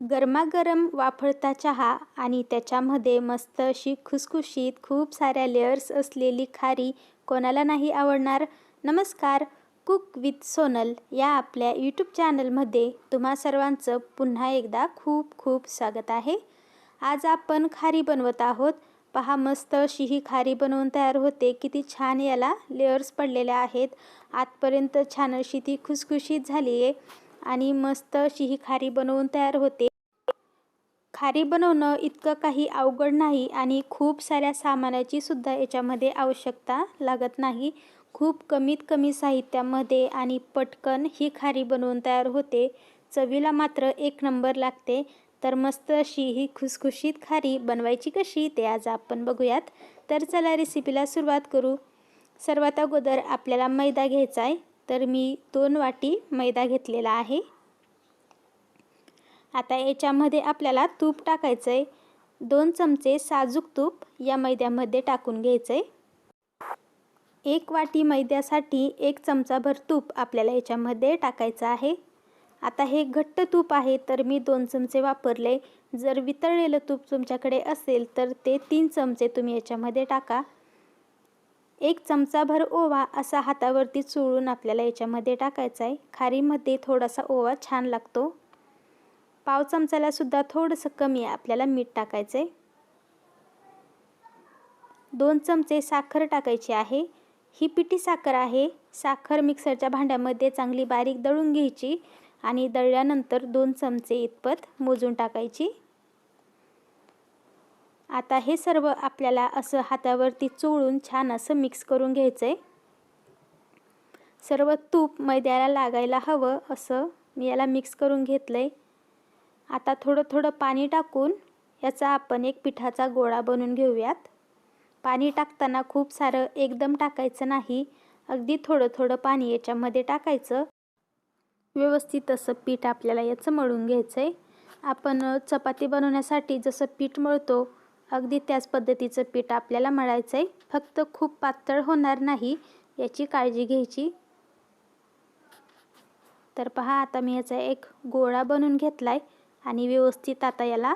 गरमागरम वाफळता चहा आणि त्याच्यामध्ये मस्त अशी खुसखुशीत खूप साऱ्या लेअर्स असलेली खारी कोणाला नाही आवडणार? नमस्कार कुक विथ सोनल या आपल्या यूट्यूब चॅनलमध्ये तुम्हा सर्वांचं पुन्हा एकदा खूप खूप स्वागत आहे. आज आपण खारी बनवत आहोत. पहा मस्त अशी ही खारी बनवून तयार होते. किती छान याला लेअर्स पडलेल्या आहेत. आतपर्यंत छान अशी ती खुसखुशीत झाली आहे आणि मस्त अशी ही खारी बनवून तयार होते. खारी बनवणं इतकं काही अवघड नाही आणि खूप साऱ्या सामानाची सुद्धा याच्यामध्ये आवश्यकता लागत नाही. खूप कमीत कमी साहित्यामध्ये आणि पटकन ही खारी बनवून तयार होते. चवीला मात्र एक नंबर लागते. तर मस्त अशी ही खुसखुशीत खारी बनवायची कशी ते आज आपण बघूयात. तर चला रेसिपीला सुरुवात करू. सर्वात अगोदर आपल्याला मैदा घ्यायचा आहे. तर मी दोन वाटी मैदा घेतलेला आहे. आता याच्यामध्ये आपल्याला तूप टाकायचं आहे दोन चमचे साजूक तूप या मैद्यामध्ये टाकून घ्यायचं आहे एक वाटी मैद्यासाठी एक चमचाभर तूप आपल्याला याच्यामध्ये टाकायचं आहे. आता हे घट्ट तूप आहे तर मी दोन चमचे वापरले. जर वितळलेलं तूप तुमच्याकडे असेल तर ते तीन चमचे तुम्ही याच्यामध्ये टाका. एक चमचाभर ओवा असा हातावरती चोळून आपल्याला याच्यामध्ये टाकायचा आहे. खारीमध्ये थोडासा ओवा छान लागतो. पाव चमचालासुद्धा थोडंसं कमी आहे आपल्याला मीठ टाकायचं आहे दोन चमचे साखर टाकायची आहे. ही पिठी साखर आहे. साखर मिक्सरच्या भांड्यामध्ये चांगली बारीक दळून घ्यायची आणि दळल्यानंतर दोन चमचे इतपत मोजून टाकायची. आता हे सर्व आपल्याला असं हातावरती चोळून छान असं मिक्स करून घ्यायचं आहे सर्व तूप मैद्याला लागायला हवं असं मी याला मिक्स करून घेतलं आहे आता थोडं थोडं पाणी टाकून याचा आपण एक पिठाचा गोळा बनवून घेऊयात. पाणी टाकताना खूप सारं एकदम टाकायचं नाही अगदी थोडं थोडं पाणी याच्यामध्ये टाकायचं. व्यवस्थित असं पीठ आपल्याला याचं मळून घ्यायचं आहे आपण चपाती बनवण्यासाठी जसं पीठ मळतो अगदी त्याच पद्धतीचं पीठ आपल्याला मळायचं आहे फक्त खूप पातळ होणार नाही याची काळजी घ्यायची. तर पहा आता मी याचा एक गोळा बनवून घेतला आहे आणि व्यवस्थित आता याला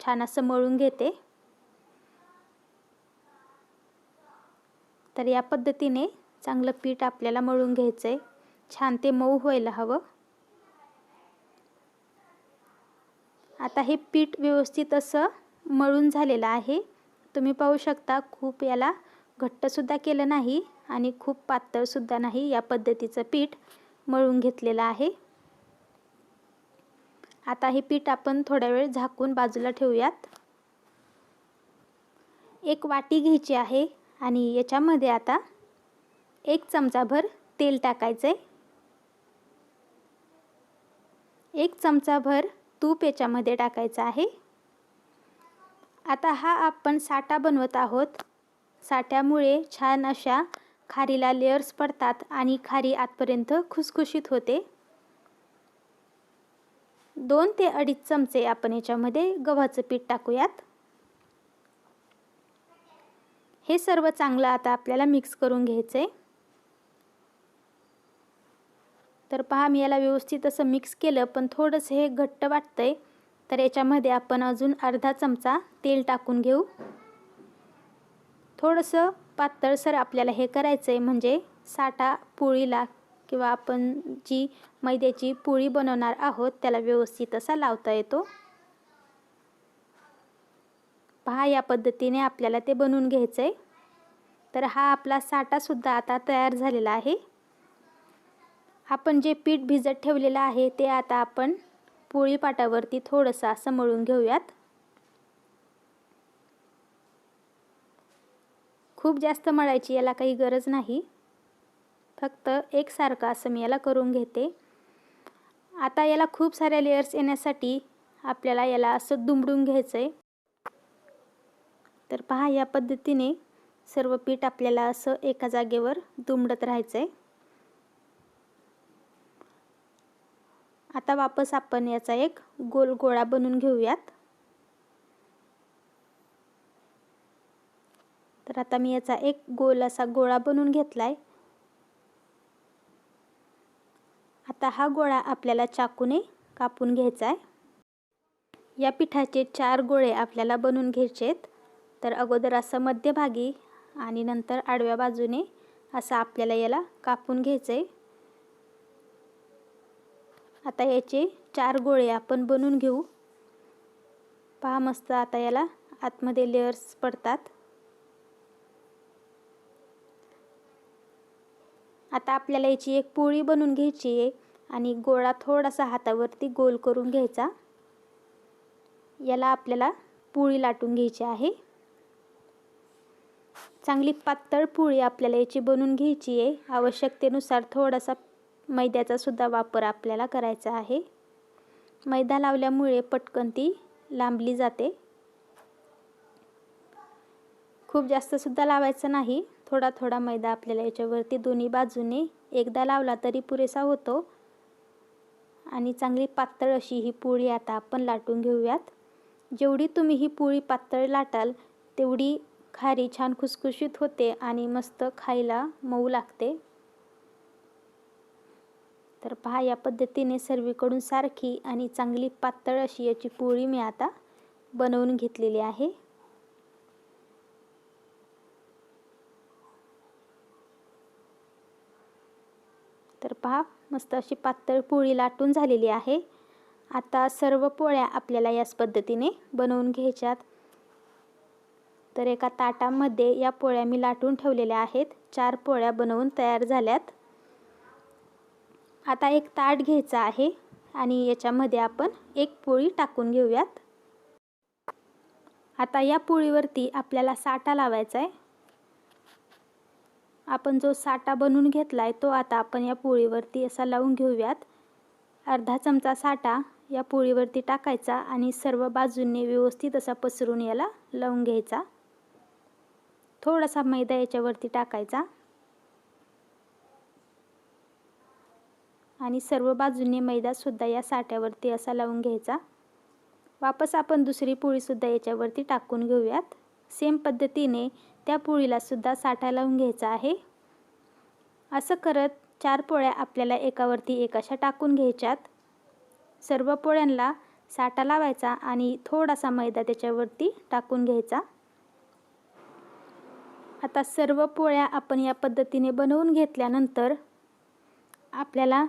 छान असं मळून घेते. तर या पद्धतीने चांगलं पीठ आपल्याला मळून घ्यायचं आहे छान ते मऊ व्हायला हवं. आता हे पीठ व्यवस्थित असं मळून झालेलं आहे. तुम्ही पाहू शकता खूप याला घट्टसुद्धा केलं नाही आणि खूप पातळसुद्धा नाही या पद्धतीचं पीठ मळून घेतलेलं आहे. आता हे पीठ आपण थोड्या वेळ झाकून बाजूला ठेवूयात. एक वाटी घ्यायची आहे आणि याच्यामध्ये आता एक चमचाभर तेल टाकायचं आहे एक चमचाभर तूप याच्यामध्ये टाकायचं आहे. आता हा आपण साठा बनवत आहोत. साठ्यामुळे छान अशा खारीला लेअर्स पडतात आणि खारी आतपर्यंत खुसखुशीत होते. दोन ते अडीच चमचे आपण याच्यामध्ये गव्हाचं पीठ टाकूयात. हे सर्व चांगलं आता आपल्याला मिक्स करून घ्यायचं आहे तर पहा मी याला व्यवस्थित असं मिक्स केलं पण थोडंसं हे घट्ट वाटतं आहे तर याच्यामध्ये आपण अजून अर्धा चमचा तेल टाकून घेऊ. थोडंसं पातळसर आपल्याला हे करायचं आहे म्हणजे साठा पोळीला किंवा आपण जी मैद्याची पोळी बनवणार आहोत त्याला व्यवस्थित असा लावता येतो. पहा या पद्धतीने आपल्याला ते बनवून घ्यायचं आहे तर हा आपला साठासुद्धा आता तयार झालेला आहे. आपण जे पीठ भिजत ठेवलेलं आहे ते आता आपण पोळीपाटावरती थोडंसं असं मळून घेऊयात. खूप जास्त मळायची याला काही गरज नाही. फक्त एकसारखं असं मी याला करून घेते. आता याला खूप साऱ्या लेयर्स येण्यासाठी आपल्याला याला असं दुमडून घ्यायचं आहे तर पहा या पद्धतीने सर्व पीठ आपल्याला असं एका जागेवर दुमडत राहायचं आहे आता वापस आपण याचा एक गोल गोळा बनवून घेऊयात. तर आता मी याचा एक गोल असा गोळा बनवून घेतला आहे आता हा गोळा आपल्याला चाकूने कापून घ्यायचा आहे या पिठाचे चार गोळे आपल्याला बनवून घ्यायचे आहेत तर अगोदर असं मध्यभागी आणि नंतर आडव्या बाजूने असं आपल्याला याला कापून घ्यायचं आहे आता याचे चार गोळे आपण बनवून घेऊ. पहा मस्त आता याला आतमध्ये लेअर्स पडतात. आता आपल्याला याची एक पोळी बनवून घ्यायची आहे आणि गोळा थोडासा हातावरती गोल करून घ्यायचा. याला आपल्याला पोळी लाटून घ्यायची आहे. चांगली पातळ पोळी आपल्याला याची बनवून घ्यायची आहे. आवश्यकतेनुसार थोडासा मैद्याचा सुद्धा वापर आपल्याला करायचा आहे. मैदा लावल्यामुळे पटकन ती लांबली जाते. खूप जास्तसुद्धा लावायचं नाही. थोडा थोडा मैदा आपल्याला याच्यावरती दोन्ही बाजूने एकदा लावला तरी पुरेसा होतो. आणि चांगली पातळ अशी ही पोळी आता आपण लाटून घेऊयात. जेवढी तुम्ही ही पोळी पातळ लाटाल तेवढी खारी छान खुसखुशीत होते आणि मस्त खायला मऊ लागते. तर पहा या पद्धतीने सर्वीकडून सारखी आणि चांगली पातळ अशी याची पोळी मी आता बनवून घेतलेली आहे. तर पहा मस्त अशी पातळ पोळी लाटून झालेली आहे. आता सर्व पोळ्या आपल्याला याच पद्धतीने बनवून घ्यायच्यात. तर एका ताटामध्ये या पोळ्या मी लाटून ठेवलेल्या आहेत. चार पोळ्या बनवून तयार झाल्यात. आता एक ताट घ्यायचा आहे आणि याच्यामध्ये आपण एक पोळी टाकून घेऊयात. आता या पोळीवरती आपल्याला साठा लावायचा आहे. आपण जो साठा बनवून घेतला आहे तो आता आपण या पोळीवरती असा लावून घेऊयात. अर्धा चमचा साठा या पोळीवरती टाकायचा आणि सर्व बाजूंनी व्यवस्थित असा पसरून याला लावून घ्यायचा. थोडासा मैदा याच्यावरती टाकायचा. आणि सर्व बाजूंनी मैदासुद्धा या साठ्यावरती असा लावून घ्यायचा. वापस आपण दुसरी पोळीसुद्धा याच्यावरती टाकून घेऊयात. सेम पद्धतीने त्या पोळीलासुद्धा साठा लावून घ्यायचा आहे. असं करत चार पोळ्या आपल्याला एकावरती एक अशा टाकून घ्यायच्यात. सर्व पोळ्यांना साठा लावायचा आणि थोडासा मैदा त्याच्यावरती टाकून घ्यायचा. आता सर्व पोळ्या आपण या पद्धतीने बनवून घेतल्यानंतर आपल्याला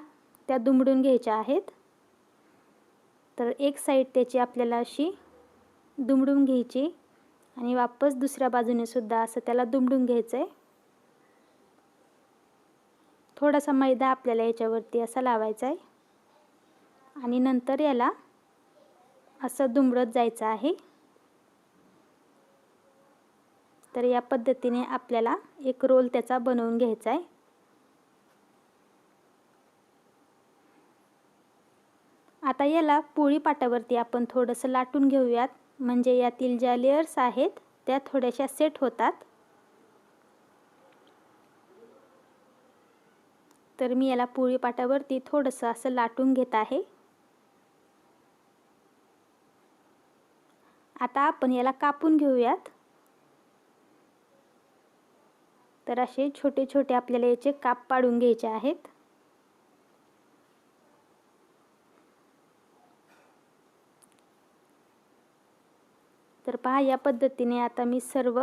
त्या दुमडून घ्यायच्या आहेत. तर एक साईड त्याची आपल्याला अशी दुमडून घ्यायची आणि वापस दुसऱ्या बाजूने सुद्धा असं त्याला दुमडून घ्यायचं आहे थोडासा मैदा आपल्याला याच्यावरती असा लावायचा आहे आणि नंतर याला असं दुमडत जायचं आहे. तर या पद्धतीने आपल्याला एक रोल त्याचा बनवून घ्यायचा आहे आता याला पोळी पाटावरती आपण थोडंसं लाटून घेऊयात. म्हणजे यातील ज्या लेयर्स आहेत त्या थोड्याशा सेट होतात. तर मी याला पोळी पाटावरती थोडंसं असं लाटून घेत आहे. आता आपण याला कापून घेऊयात. तर असे छोटे छोटे आपल्याला याचे काप पाडून घ्यायचे आहेत. तर पहा या पद्धतीने आता मी सर्व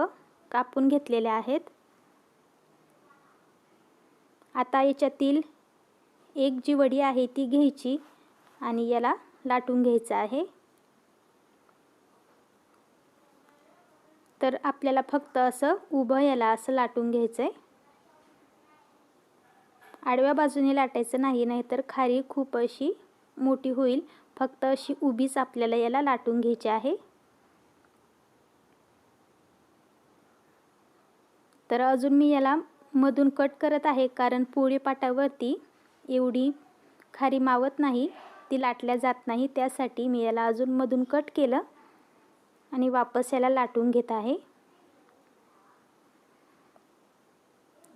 कापून घेतलेले आहेत. आता याच्यातील एक जी वडी आहे ती घ्यायची आणि याला लाटून घ्यायचं आहे. तर आपल्याला फक्त असं उभं याला असं लाटून घ्यायचं आहे आडव्या बाजूने लाटायचं नाही नाहीतर खारी खूप अशी मोठी होईल. फक्त अशी उभीच आपल्याला याला लाटून घ्यायची आहे. तर अजून मी याला मधून कट करत आहे कारण पोळी पाटावरती एवढी खारी मावत नाही ती लाटल्या जात नाही त्यासाठी मी याला अजून मधून कट केलं आणि वापस याला लाटून घेत आहे.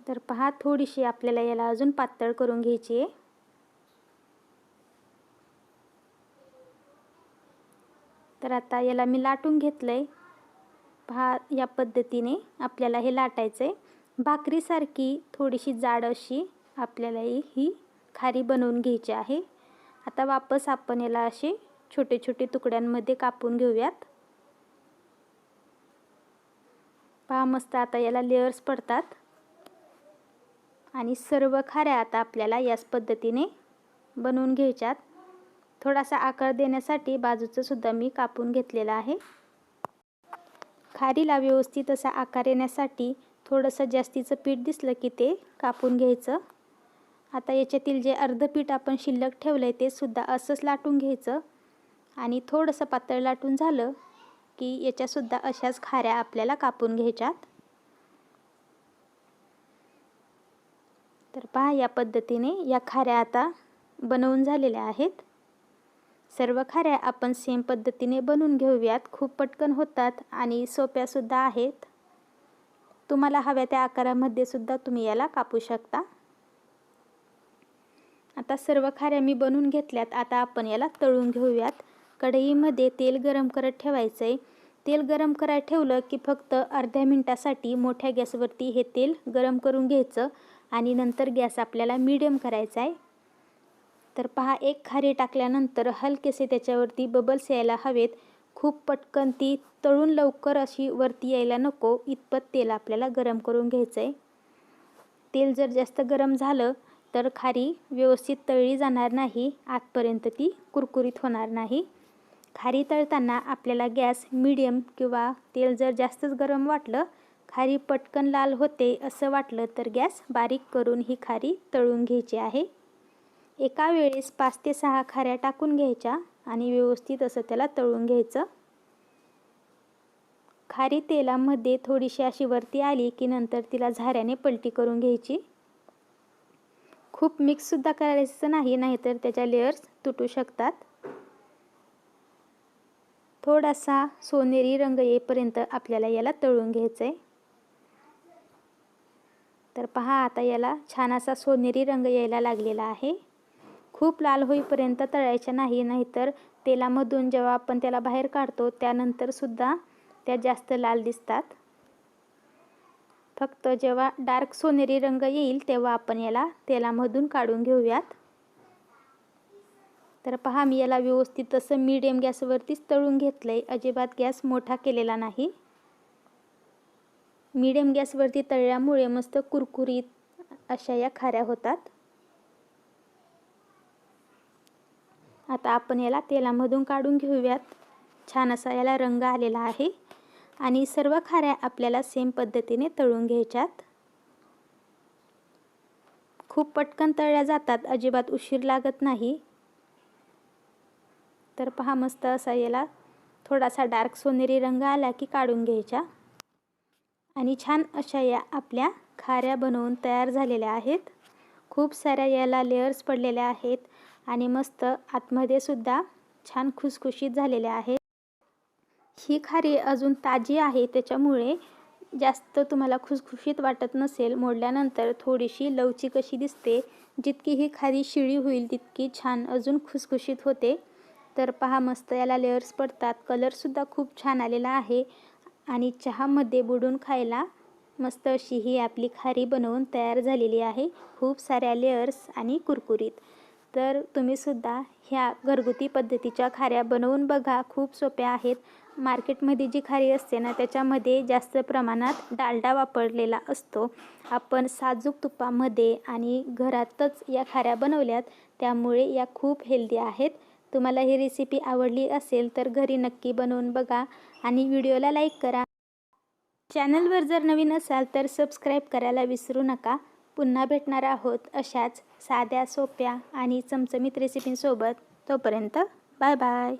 तर पहा थोडीशी आपल्याला याला अजून पातळ करून घ्यायची आहे. तर आता याला मी लाटून घेतलं आहे पहा या पद्धतीने आपल्याला हे लाटायचं आहे भाकरीसारखी थोडीशी जाड अशी आपल्याला ही खारी बनवून घ्यायची आहे. आता वापस आपण याला असे छोटे छोटे तुकड्यांमध्ये कापून घेऊयात. पहा मस्त आता याला लेअर्स पडतात. आणि सर्व खाऱ्या आता आपल्याला याच पद्धतीने बनवून घ्यायच्यात. थोडासा आकार देण्यासाठी बाजूचं सुद्धा मी कापून घेतलेला आहे. खारीला व्यवस्थित असा आकार येण्यासाठी थोडंसं जास्तीचं पीठ दिसलं की ते कापून घ्यायचं. आता याच्यातील जे अर्ध पीठ आपण शिल्लक ठेवलं आहे ते सुद्धा असंच लाटून घ्यायचं. आणि थोडंसं पातळ लाटून झालं की याच्यासुद्धा अशाच खाऱ्या आपल्याला कापून घ्यायच्यात. तर पहा या पद्धतीने या खाऱ्या आता बनवून झालेल्या आहेत. सर्व खाऱ्या आपण सेम पद्धतीने बनवून घेऊयात. खूप पटकन होतात आणि सोप्यासुद्धा आहेत. तुम्हाला हव्या त्या आकारामध्ये सुद्धा तुम्ही याला कापू शकता. आता सर्व खाऱ्या मी बनवून घेतल्यात. आता आपण याला तळून घेऊयात. कढईमध्ये तेल गरम करत ठेवायचं आहे तेल गरम करायला ठेवलं की फक्त अर्ध्या मिनटासाठी मोठ्या गॅसवरती हे तेल गरम करून घ्यायचं आणि नंतर गॅस आपल्याला मीडियम करायचा आहे तर पहा एक खारी टाकल्यानंतर हलकेसे त्याच्यावरती बबल्स यायला हवेत. खूप पटकन ती तळून लवकर अशी वरती यायला नको. इतपत तेल आपल्याला गरम करून घ्यायचं आहे तेल जर जास्त गरम झालं तर खारी व्यवस्थित तळली जाणार नाही. आतपर्यंत ती कुरकुरीत होणार नाही. खारी तळताना आपल्याला गॅस मीडियम किंवा तेल जर जास्तच गरम वाटलं खारी पटकन लाल होते असं वाटलं तर गॅस बारीक करून ही खारी तळून घ्यायची आहे. एका वेळेस पाच ते सहा खाऱ्या टाकून घ्यायच्या आणि व्यवस्थित असं त्याला तळून घ्यायचं. खारी तेलामध्ये थोडीशी अशी वरती आली की नंतर तिला झाऱ्याने पलटी करून घ्यायची. खूप मिक्ससुद्धा करायचं नाही नाहीतर त्याच्या लेअर्स तुटू शकतात. थोडासा सोनेरी रंग येईपर्यंत आपल्याला याला तळून घ्यायचं आहे तर पहा आता याला छान असा सोनेरी रंग यायला लागलेला आहे. खूप लाल होईपर्यंत तळायच्या नाही नाहीतर तेलामधून जेव्हा आपण त्याला बाहेर काढतो त्यानंतरसुद्धा त्या जास्त लाल दिसतात. फक्त जेव्हा डार्क सोनेरी रंग येईल तेव्हा आपण याला तेलामधून काढून घेऊयात. तर पहा मी याला व्यवस्थित असं मीडियम गॅसवरतीच तळून घेतलं आहे अजिबात गॅस मोठा केलेला नाही. मीडियम गॅसवरती तळल्यामुळे मस्त कुरकुरीत अशा या खाऱ्या होतात. आता आपण याला तेलामधून काढून घेऊयात. छान असा याला रंग आलेला आहे. आणि सर्व खाऱ्या आपल्याला सेम पद्धतीने तळून घ्यायच्यात. खूप पटकन तळल्या जातात अजिबात उशीर लागत नाही. तर पहा मस्त असा याला थोडासा डार्क सोनेरी रंग आला की काढून घ्यायच्या आणि छान अशा या आपल्या खाऱ्या बनवून तयार झालेल्या आहेत. खूप साऱ्या याला लेअर्स पडलेल्या आहेत. आणि मस्त आतमध्ये सुद्धा छान खुसखुशीत झालेल्या आहेत ही खारी अजून ताजी आहे त्याच्यामुळे जास्त तुम्हाला खुसखुशीत वाटत नसेल. मोडल्यानंतर थोडीशी लवचिक अशी दिसते. जितकी ही खारी शिळी होईल तितकी छान अजून खुसखुशीत होते. तर पहा मस्त याला लेअर्स पडतात. कलरसुद्धा खूप छान आलेला आहे. आणि चहामध्ये बुडून खायला मस्त अशी ही आपली खारी बनवून तयार झालेली आहे. खूप साऱ्या लेअर्स आणि कुरकुरीत. तर तुम्हीसुद्धा ह्या घरगुती पद्धतीच्या खाऱ्या बनवून बघा. खूप सोप्या आहेत. मार्केटमध्ये जी खारी असते ना त्याच्यामध्ये जास्त प्रमाणात डालडा वापरलेला असतो. आपण साजूक तुपामध्ये आणि घरातच या खाऱ्या बनवल्यात त्यामुळे या खूप हेल्दी आहेत. तुम्हाला ही रेसिपी आवडली असेल तर घरी नक्की बनवून बघा आणि व्हिडिओला लाईक करा. चॅनलवर जर नवीन असाल तर सबस्क्राईब करायला विसरू नका. पुन्हा भेटणार आहोत अशाच साध्या सोप्या आणि चमचमीत रेसिपींसोबत तोपर्यंत बाय बाय.